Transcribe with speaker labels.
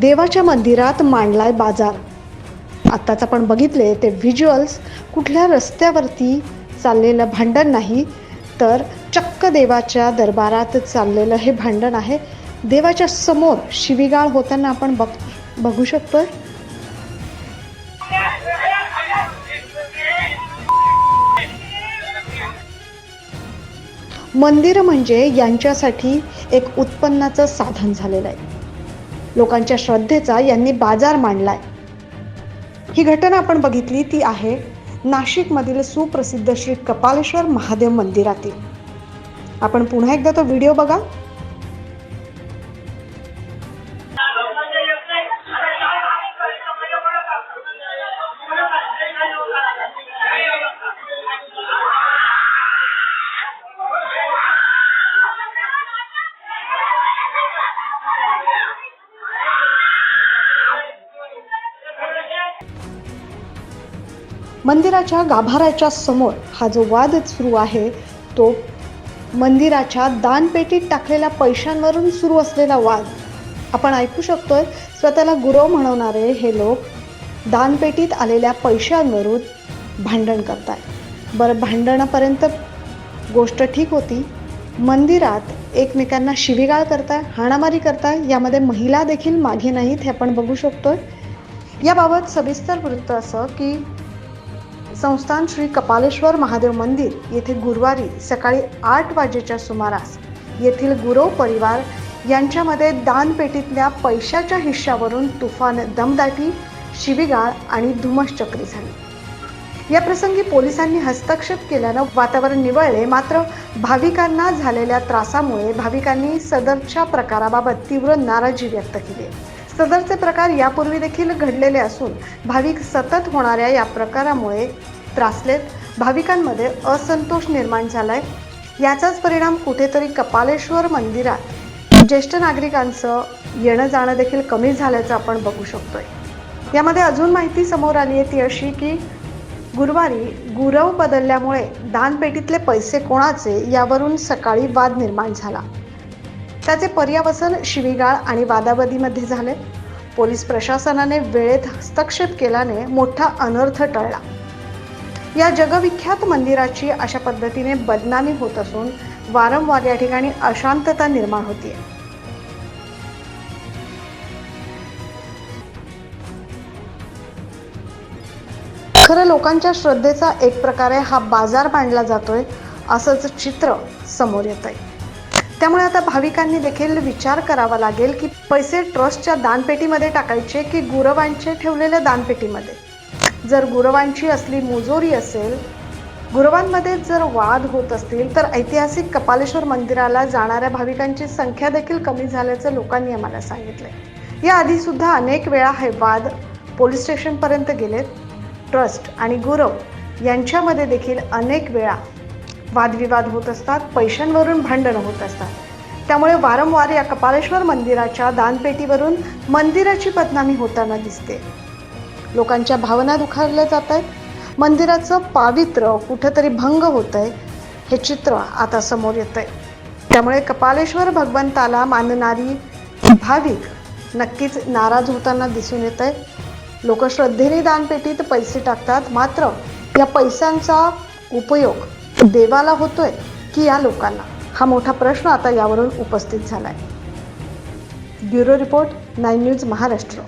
Speaker 1: देवाच्या मंदिरात मांडलाय बाजार. आत्ताच आपण बघितले ते व्हिज्युअल्स कुठल्या रस्त्यावरती चाललेलं भांडण नाही तर चक्क देवाच्या दरबारात चाललेलं हे भांडण आहे. देवाच्या समोर शिवीगाळ होताना आपण बघ बघू शकतो मंदिर म्हणजे यांच्यासाठी एक उत्पन्नाचं साधन झालेलं आहे. लोकांच्या श्रद्धेचा यांनी बाजार मांडलाय. ही घटना आपण बघितली ती आहे नाशिकमधील सुप्रसिद्ध श्री कपालेश्वर महादेव मंदिरातील. आपण पुन्हा एकदा तो व्हिडिओ बघा. मंदिराच्या गाभाऱ्याच्या समोर हा जो वाद सुरू आहे तो मंदिराच्या दानपेटीत टाकलेल्या पैशांवरून सुरू असलेला वाद. आपण ऐकू शकतोय स्वतःला गुरव म्हणवणारे हे लोक दानपेटीत आलेल्या पैशांवरून भांडण करताय बरं भांडणापर्यंत गोष्ट ठीक होती. मंदिरात एकमेकांना शिवीगाळ करताय हाणामारी करताय यामध्ये महिला देखील मागे नाहीत हे आपण बघू शकतोय. याबाबत सविस्तर वृत्त असं की संस्थान श्री कपालेश्वर महादेव मंदिर येथे गुरुवारी सकाळी आठ वाजेच्या सुमारास येथील गुरव परिवार यांच्यामध्ये दानपेटीतल्या पैशाच्या हिश्श्यावरून तुफान दमदाटी शिवीगाळ आणि धुमश्चक्री झाली या प्रसंगी पोलिसांनी हस्तक्षेप केल्यानं वातावरण निवळले मात्र भाविकांना झालेल्या त्रासामुळे भाविकांनी सदरच्या प्रकाराबाबत तीव्र नाराजी व्यक्त केली आहे. सदरचे प्रकार यापूर्वी देखील घडलेले असून भाविक सतत होणाऱ्या या प्रकारामुळे त्रासलेत. भाविकांमध्ये असंतोष निर्माण झालाय. याचाच परिणाम कुठेतरी कपालेश्वर मंदिरात ज्येष्ठ नागरिकांचं येणं जाणं देखील कमी झाल्याचं आपण बघू शकतोय. यामध्ये अजून माहिती समोर आली आहे ती अशी की गुरुवारी गुरव बदलल्यामुळे दानपेटीतले पैसे कोणाचे यावरून सकाळी वाद निर्माण झाला. त्याचे पर्यावसन शिवीगाळ आणि वादावादीमध्ये झाले. पोलीस प्रशासनाने वेळेत हस्तक्षेप केल्याने मोठा अनर्थ टळला. या जगविख्यात मंदिराची अशा पद्धतीने बदनामी होत असून वारंवार या ठिकाणी अशांतता निर्माण होतीये. खरं लोकांच्या श्रद्धेचा एक प्रकारे हा बाजार मांडला जातोय असंच चित्र समोर येत आहे त्यामुळे आता भाविकांनी देखील विचार करावा लागेल की पैसे ट्रस्टच्या दानपेटीमध्ये टाकायचे की गुरवांचे ठेवलेल्या दानपेटीमध्ये? जर गुरवांची असली मुजोरी असेल गुरवांमध्ये जर वाद होत असतील तर ऐतिहासिक कपालेश्वर मंदिराला जाणाऱ्या भाविकांची संख्या देखील कमी झाल्याचं लोकांनी आम्हाला सांगितलं याआधी सुद्धा अनेक वेळा हे वाद पोलीस स्टेशनपर्यंत गेलेत. ट्रस्ट आणि गुरव यांच्यामध्ये देखील अनेक वेळा वादविवाद होत असतात पैशांवरून भांडणं होत असतात. त्यामुळे वारंवार या कपालेश्वर मंदिराच्या दानपेटीवरून मंदिराची बदनामी होताना दिसते. लोकांच्या भावना दुखावल्या जात आहेत मंदिराचं पावित्र्य कुठंतरी भंग होत आहे हे चित्र आता समोर येत आहे त्यामुळे कपालेश्वर भगवंताला मानणारी भाविक नक्कीच नाराज होताना दिसून येत आहे लोक श्रद्धेने दानपेटीत पैसे टाकतात मात्र या पैशांचा उपयोग देवाला होतोय की या लोकांना? हा मोठा प्रश्न आता यावरून उपस्थित झाला आहे bureau report nine news Maharashtra.